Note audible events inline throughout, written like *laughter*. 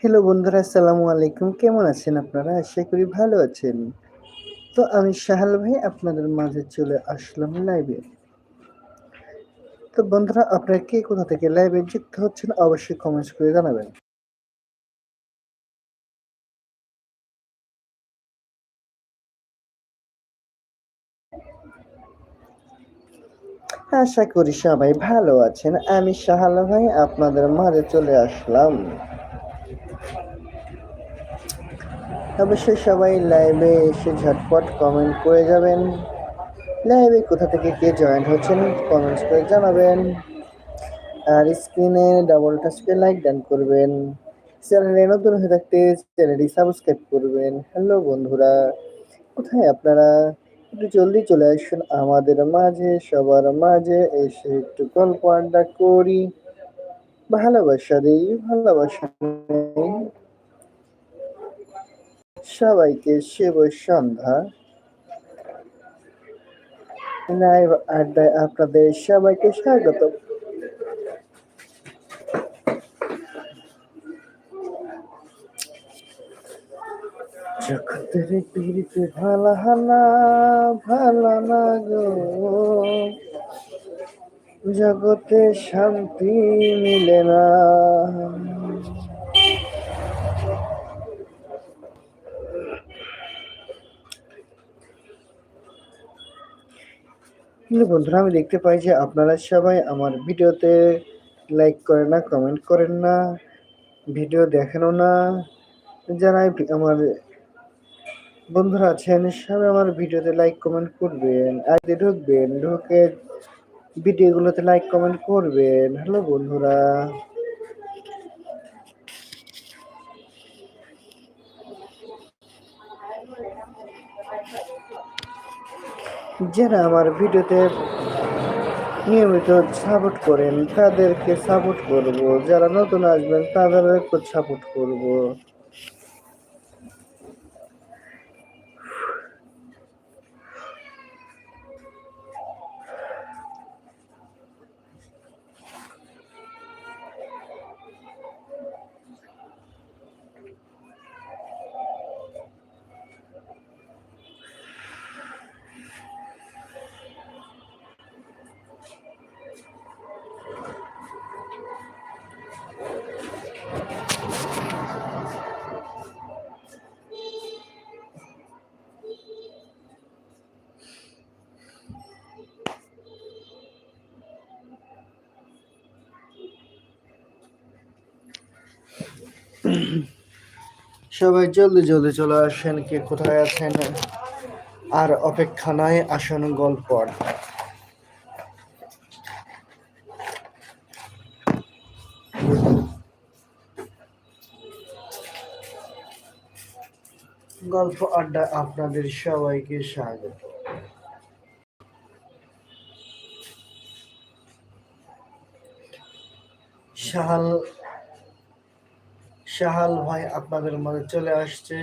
Hello বন্ধুরা, আসসালামু আলাইকুম। কেমন আছেন আপনারা? আশা করি ভালো আছেন। তো আমি সাহাল ভাই আপনাদের মাঝে চলে আসলাম লাইভে তো বন্ধুরা, আপনারা কে কোথা থেকে লাইভে যুক্ত হচ্ছেন অবশ্যই কমেন্টস করে জানাবেন। আশা করি সবাই ভালো আছেন। আমি সাহাল ভাই, আপনাদের মাঝে চলে আসলাম। অবশ্যই সবাই লাইভে এসে ঝটপট কমেন্ট করে যাবেন। লাইভে কোথা থেকে কে জয়েন হচ্ছেন কমেন্টস করে জানাবেন। আর স্ক্রিনে ডাবল টাচ করে লাইক ডান করবেন। চ্যানেলে নতুন হয়ে থাকতে চ্যানেলটি সাবস্ক্রাইব করবেন। হ্যালো বন্ধুরা, কোথায় আপনারা? একটু জলদি চলে আসুন আমাদের মাঝে, সবার মাঝে এসে একটু গল্প আড্ডা করি। ভালোবাসা দিই, ভালোবাসা সবাইকে শুভ সন্ধ্যা। আড্ডায় আপনাদের সবাইকে স্বাগত জগতের পীড়িতে ভালা হানা, ভালা না গো। জগতে শান্তি মিলে না। কিন্তু বন্ধুরা, আমি দেখতে পাই যে আপনারা সবাই আমার ভিডিওতে লাইক করেন না কমেন্ট করেন না, ভিডিও দেখেনও না। যারা আমার বন্ধুরা আছেন সবাই আমার ভিডিওতে লাইক কমেন্ট করবেন আগে ঢুকবেন, ঢুকে ভিডিওগুলোতে লাইক কমেন্ট করবেন। হ্যালো বন্ধুরা। যারা আমার ভিডিওতে নিয়মিত সাপোর্ট করেন, তাদেরকে সাপোর্ট করব। যারা নতুন আসবেন তাদেরকে সাপোর্ট করব। *clears throat* সবাই জলদি জলদি চলে আসেন, কে কোথায় আছেন? আর অপেক্ষা নাই, আসন গল্প গল্প আড্ডা আপনাদের সবাইকে স্বাগত। শাহাল শাহাল ভাই আপনাদের মাঝে চলে আসছে।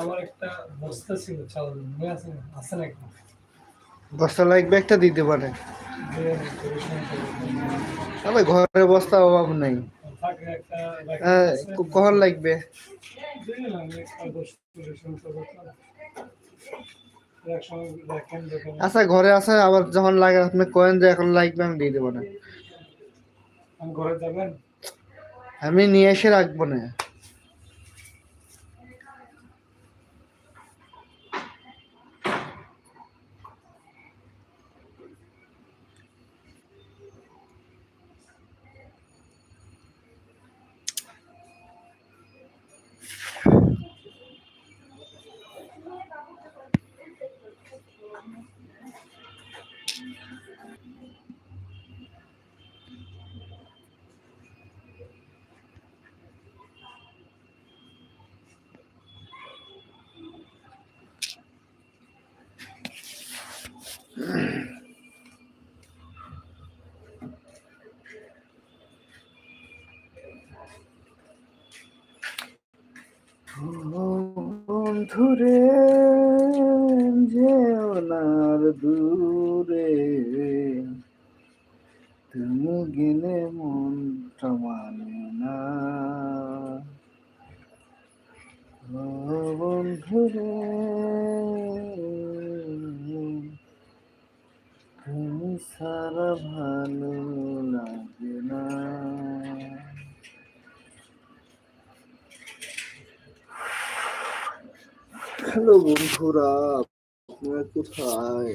আমার একটা বস্তা ছিল চাল মনে আছে আছে নাকি বস্তা লাগবে একটা দিতে পারে। তবে ঘরে বস্তা অভাব নাই। কখন লাগবে দেখেন দেখেন আচ্ছা ঘরে আছে আবার যখন লাগে আপনি কয়েন যে এখন লাগবে আমি দিয়ে দেবো না আমি নিয়ে এসে রাখব না। বন্ধুরে যেও নার দূরে। তুমি গেলে মনটা মানে না। বন্ধুরে, তুমি সারা ভালো লাগে না। হ্যালো বন্ধুরা আপনারা কোথায়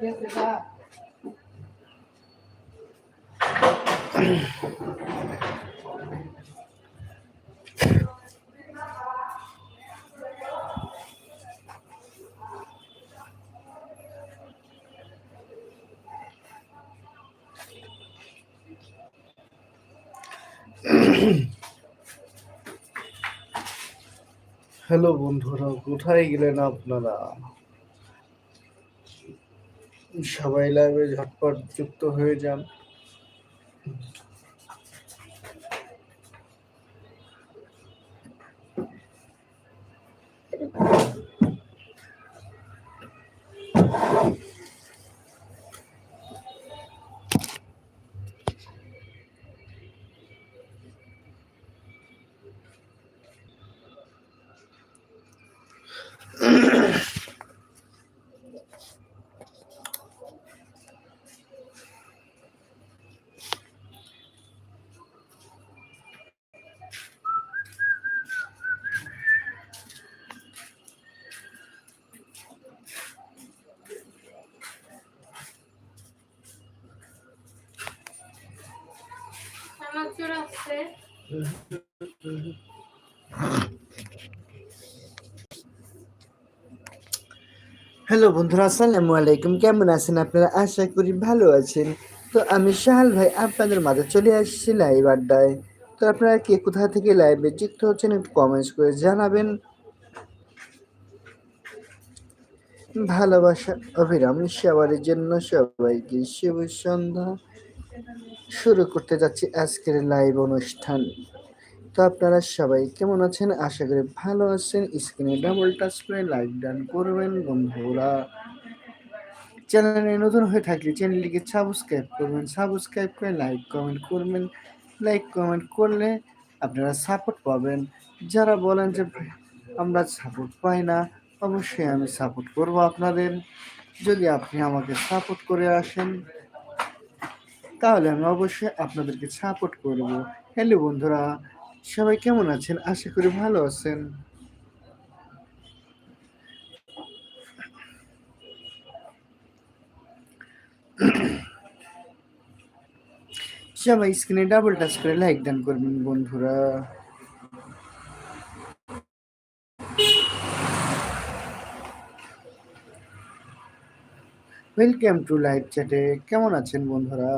হ্যালো বন্ধুরা। কোথায় গেলেন আপনারা? সবাই লাইভে ঝটপট যুক্ত হয়ে যান। হ্যালো বন্ধুরা, আসসালামু আলাইকুম। কেমন আছেন আপনারা? আশা করি ভালো আছেন। তো আমি শাহাল ভাই, আপনাদের মাঝে চলে আসছি লাইভ আড্ডায়। তো আপনারা কে কোথা থেকে লাইভে যুক্ত হচ্ছেন একটু কমেন্টস করে জানাবেন। ভালোবাসা অভিরাম সবার জন্য সবাইকে শুভ সন্ধ্যা। শুরু করতে যাচ্ছি আজকের লাইভ অনুষ্ঠান। তো আপনারা সবাই কেমন আছেন? আশা করি ভালো আছেন। স্ক্রিনে ডাবল টাচ করে লাইক ডান করবেন, বন্ধুরা। চ্যানেলে নতুন হয়ে থাকলে চ্যানেলটিকে সাবস্ক্রাইব করবেন। সাবস্ক্রাইব করে লাইক কমেন্ট করবেন। লাইক কমেন্ট করলে আপনারা সাপোর্ট পাবেন। যারা বলেন যে আমরা সাপোর্ট পাই না, অবশ্যই আমি সাপোর্ট করব আপনাদের। যদি আপনি আমাকে সাপোর্ট করে আসেন তাহলে আমি অবশ্যই আপনাদেরকে সাপোর্ট করব। হ্যালো বন্ধুরা, সবাই কেমন আছেন? আশা করি ভালো আছেন। সবাই স্ক্রিনে ডাবল টাচ করে লাইক দান করবেন বন্ধুরা। ওয়েলকাম টু লাইভ চ্যাটে কেমন আছেন বন্ধুরা?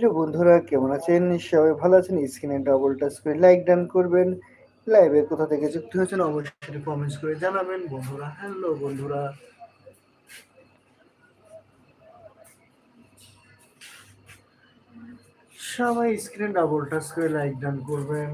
হ্যালো বন্ধুরা, কেমন আছেন? সবাই ভালো আছেন? স্ক্রিনে ডাবল টাচ করে লাইক ডান করবেন। লাইভে কোথা থেকে যুক্ত হয়েছেন অবশ্যই কমেন্টস করে জানাবেন। বন্ধুরা হ্যালো বন্ধুরা। সবাই স্ক্রিনে ডাবল টাচ করে লাইক ডান করবেন।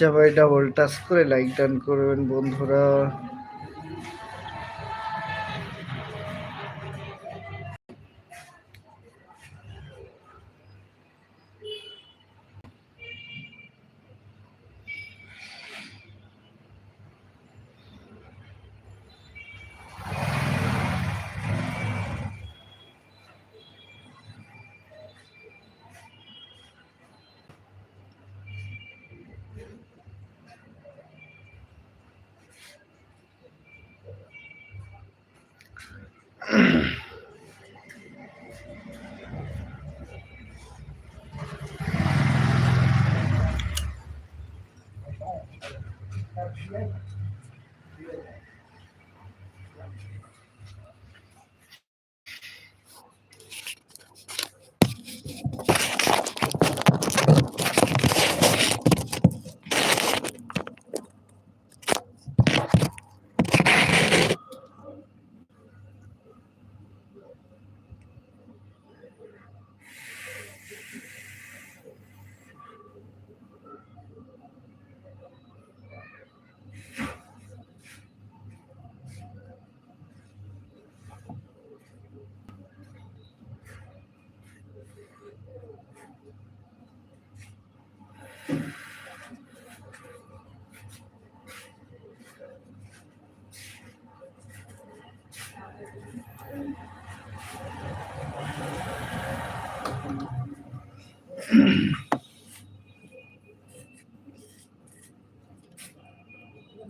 সবাই ডাবল টাচ করে লাইক ডান করবেন বন্ধুরা। mm *clears throat*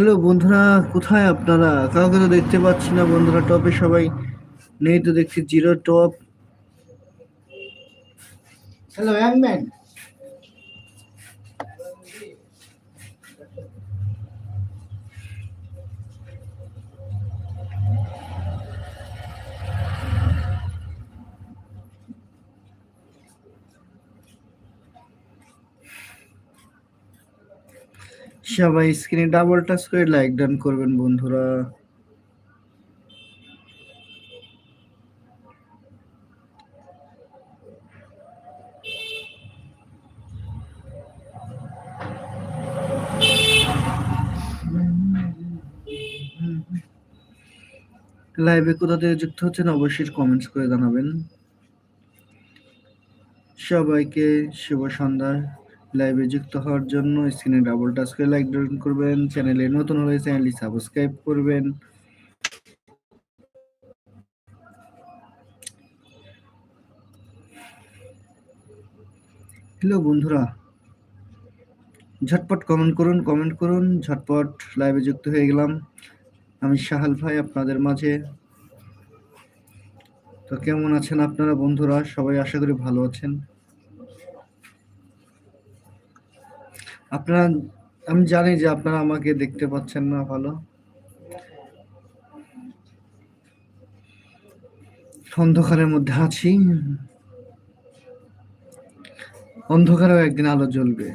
হ্যালো বন্ধুরা, কোথায় আপনারা? কাউকে তো দেখতে পাচ্ছি না বন্ধুরা, টপে সবাই নেই তো দেখছি, জিরো টপ। হ্যালো ইয়াংম্যান সবাই স্ক্রিনে ডাবল টাচ করে লাইক ডান করবেন বন্ধুরা। লাইভে কোথা থেকে যুক্ত হচ্ছেন অবশ্যই কমেন্টস করে জানাবেন। সবাইকে শুভ সন্ধ্যা। লাইভে যুক্ত হওয়ার জন্য স্ক্রিনে ডাবল টাচ করে লাইক করবেন চ্যানেলে নতুন হলে চ্যানেলটি সাবস্ক্রাইব করবেন। হ্যালো বন্ধুরা, ঝটপট কমেন্ট করুন কমেন্ট করুন, ঝটপট লাইভে যুক্ত হয়ে গেলাম। আমি সাহাল ভাই আপনাদের মাঝে। তো কেমন আছেন আপনারা বন্ধুরা? সবাই আশা করি ভালো আছেন। আপনারা, আমি জানি যে আপনারা আমাকে দেখতে পাচ্ছেন না ভালো। অন্ধকারের মধ্যে আছি। অন্ধকারেও একদিন আলো জ্বলবে।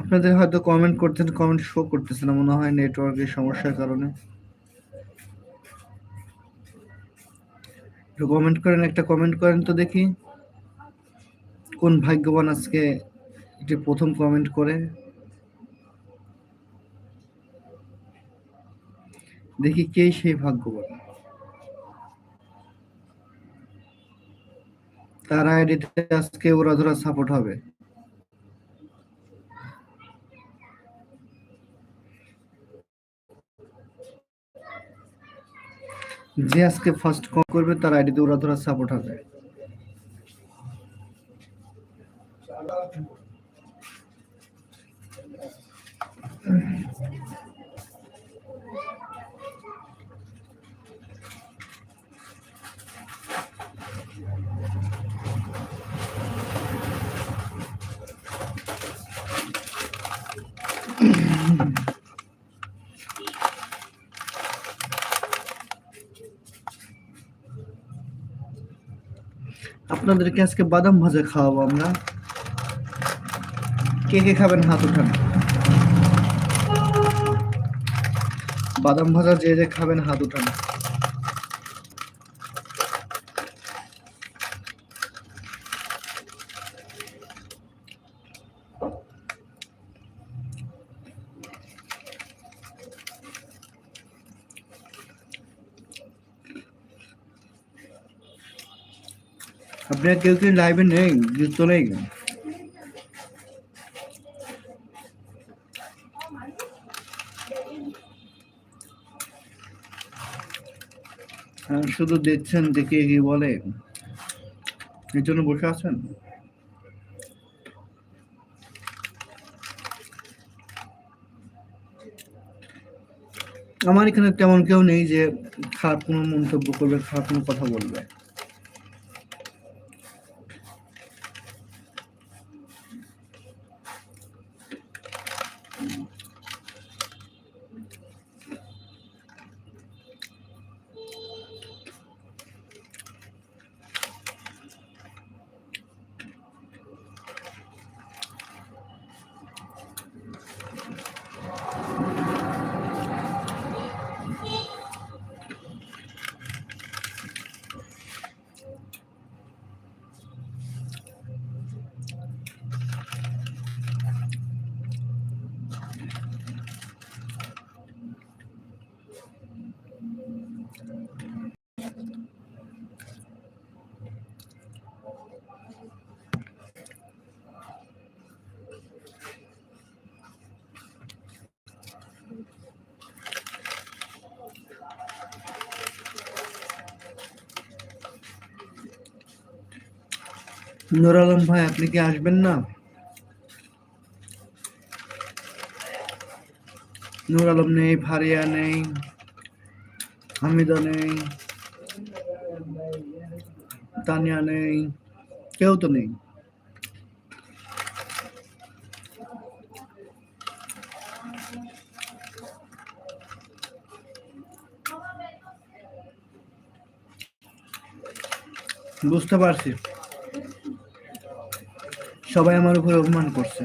আপনাদের হয়তো কমেন্ট করতেন কমেন্ট শো করতেছে না মনে হয় নেটওয়ার্কের সমস্যার কারণে। একটু কমেন্ট করেন, একটা কমেন্ট করেন তো দেখি। কোন ভাগ্যবান আজকে একটি প্রথম কমেন্ট করে। দেখি কে সেই ভাগ্যবান। তার আইডিতে আজকে ওরা ধরা সাপোর্ট হবে। যে আজকে ফার্স্ট কল করবে তার আইডিতে ওরা ধরা সাপোর্ট হবে। আপনাদেরকে আজকে বাদাম ভাজা খাওয়াবো আমরা। কে কে খাবেন? হাত উঠান। বাদাম ভাজা যে যে খাবেন, হাত উঠান। আপনারা কেউ কেউ লাইভে নেই? যুক্ত নেই হ্যাঁ, শুধু দেখছেন দেখে কি বলে। এর জন্য বসে আছেন? আমার এখানে তেমন কেউ নেই যে খারাপ কোনো মন্তব্য করবে খারাপ কোনো কথা বলবে। নুর আলম ভাই, আপনি কি আসবেন না? নুর আলম নেই ফারিয়া নেই, হামিদা নেই, তানিয়া নেই, কেউ তো নেই। বুঝতে পারছি। সবাই আমার উপর অভিমান করছে